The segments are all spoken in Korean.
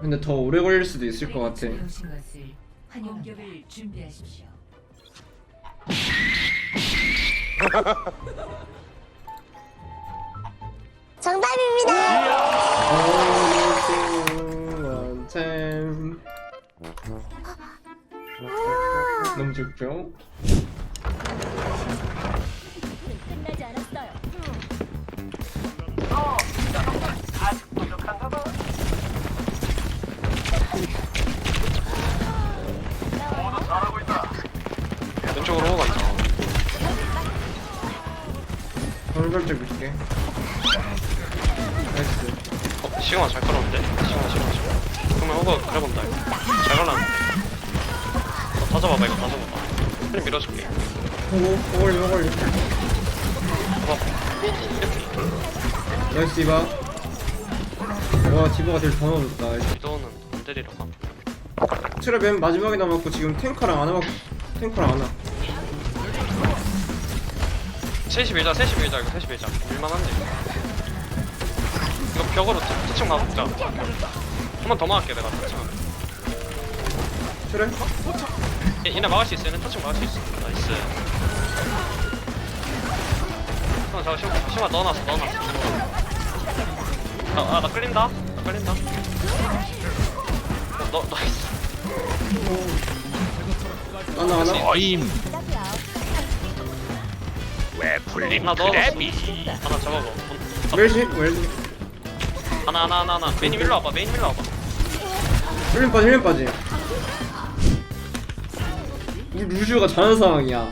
근데 더 오래 걸릴 수도 있을 것 같아. 공격을 준비하십시오. 원챔. 너무 좋죠? 어, 시그마 잘 끌었는데? 시그마, 시그마, 시그마. 그러면 호가 그래본다, 이거. 잘 갈랐는데. 어, 다 잡아봐, 이거 다 잡아봐. 프림 밀어줄게. 호구, 호걸리, 호걸리. 봐봐. 나이스 디바. 와, 디바가 딜더 넣어줬다. 위도우는 안 때리러 가. 트랩 맨 마지막에 남았고 지금 탱커랑 안 남았고 탱커랑 안 와. 셋이 밀자, 셋이 밀자, 이거 셋이 밀자. 밀만한데. 트- 투척 막자. 한 번 더 막을게, 내가 투척. 트랩? 얘, 얘네 막을 수 있어, 얘네 투척 막을 수 있어. 나이스. 형, 저 심화, 심화 넣어놨어, 넣어놨어. 아, 아, 나 끌린다? 나 끌린다? 어, 너, 나이스. 하나 하나. 어임. 왜 불림 하나 넣어놨어. 그래비 하나 잡아봐. 웰시 웰시. 하나, 하나, 하나, 하나. 메인 밀러 와봐, 메인 밀러 와봐. 힐링 빠지 힐링 빠지. 우리 루시우가 잘하는 상황이야.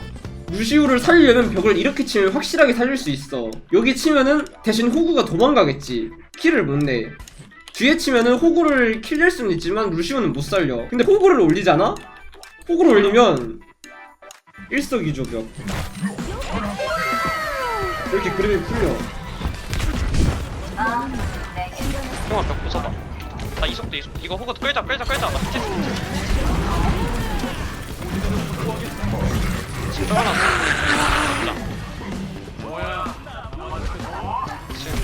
루시우를 살리려면 벽을 이렇게 치면 확실하게 살릴 수 있어. 여기 치면은 대신 호구가 도망가겠지. 킬을 못 내. 뒤에 치면은 호구를 킬낼 수는 있지만 루시우는 못 살려. 근데 호구를 올리잖아? 호구를 올리면 일석이조벽. 이렇게 그림이 풀려. 형아, 벽 부숴봐. 나 이속도 이속. 이거 호그 끌자, 끌자, 끌자. 나 피치. 지금 떠나놨어. 자. 지금.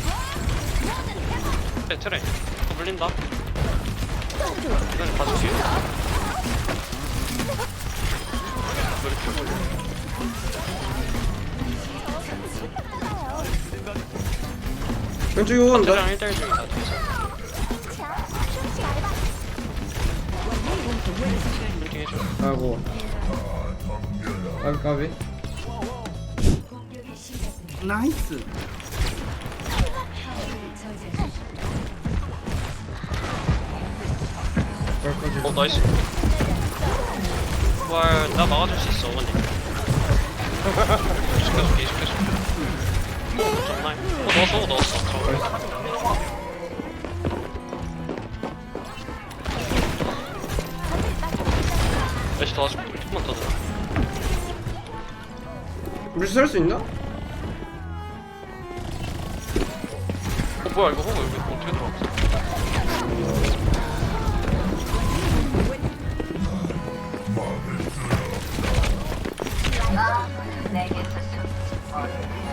트레, 트레. 또 물린다. 이건 봐줄게. 왜 이렇게 물려? 왼쪽에 호구 간다. 트레랑 1대1 중이다. 이렇게 해줘. 아이고. 까비. 나이스. 여기까지. 어 나이스 부활 나 막아줄 수 있어 어머니 시켜줄게 시켜줄게 어 정말 어 넣었어 어 넣었어 저 다시 도와줄게 조금만 더 넣어 루시 살수 있나? 어 뭐야 이거 호구 여기 어떻게 들어왔어 막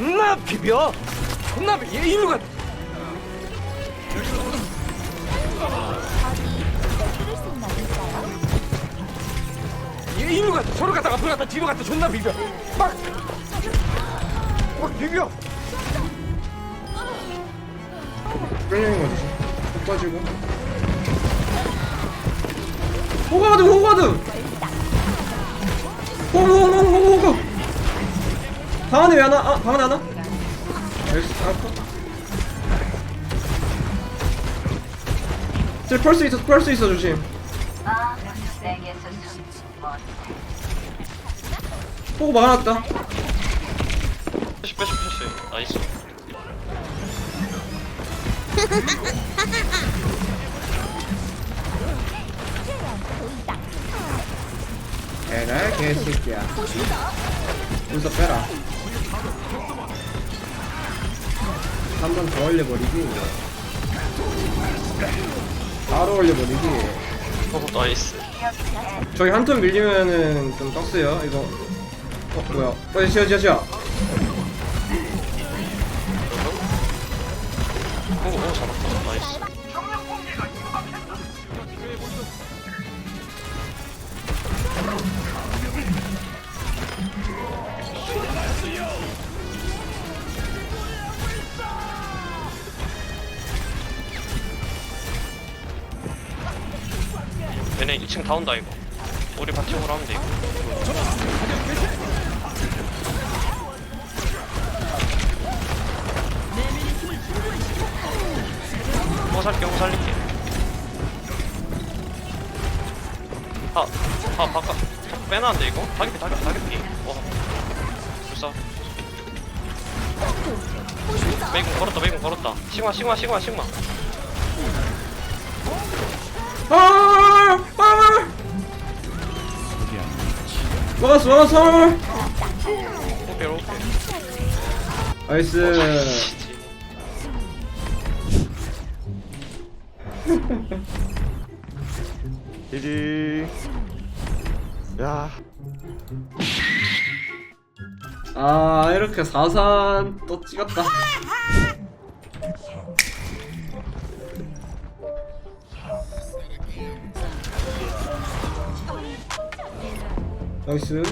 존나 비벼. 존나 비벼. 얘 일로 가. 얘 일로 가. 저로 갔다 앞으로 갔다 뒤로 갔다 존나 비벼. 막. 막 비벼. 끌리는 거지. 훅 빠지고. 호가드 호가드. 호구. 방 안에 왜 하나? 아, 방 안에 하나? 저 펄스 있어 펄스 있어 조심. 호구 막아놨다. 패시 패시 패시 나이스 에라 개새끼야. 눈썹 빼라. 한 번 더 올려버리기 바로 올려버리기 어 나이스. 저기 한 턴 밀리면은 좀 떴어요 이거. 어 뭐야. 어 지야 지야 지야 오오 잡았다. 나이스 얘네 2층 다 온다 이거. 우리 바텀으로 하면 돼 이거. 호 살게 호 살릴게. 아, 아 바깥. 빼놨는데 이거? 다기피 다기피 다기피. 와. 불사. 메이공 걸었다 메이공 걸었다. 시그마 시그마 시그마 시그마. 아! 아! 막았어 막았어. 오케이 오케이. 나이스. 지지. 야, 아 이렇게 4산 또 찍었다 나이스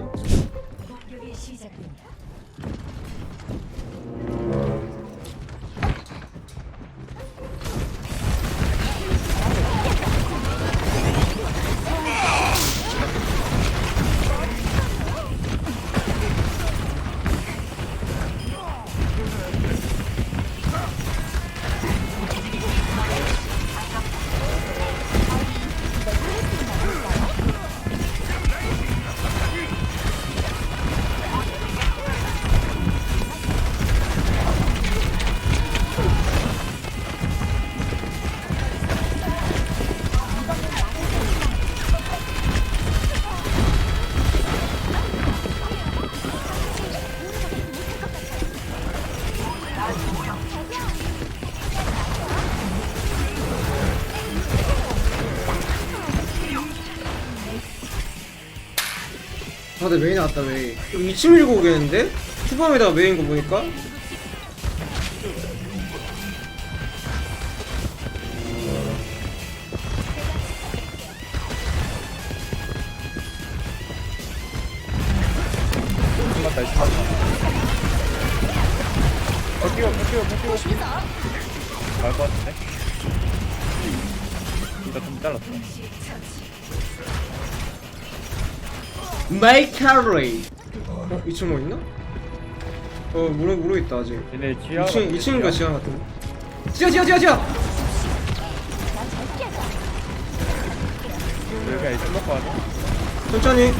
다들 메인 나왔다 메인 이거 2층 밀고 오겠는데? 투방에다가 메인 거 보니까 끝났다, 이제 끝났다. 버티고, 버티고, 버티고. 갈것 같은데? 이거 좀 잘랐어. 마이카레이 어? 2층 뭐 있나? 어 모르, 모르겠다 아직 얘네 지하. 2층, 2층인가 지하 같은데 지하 지하 지하 지하 여기가 이쪽 먹고 하자. 천천히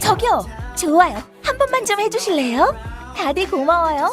저기요, 좋아요. 한 번만 좀 해주실래요? 다들 고마워요.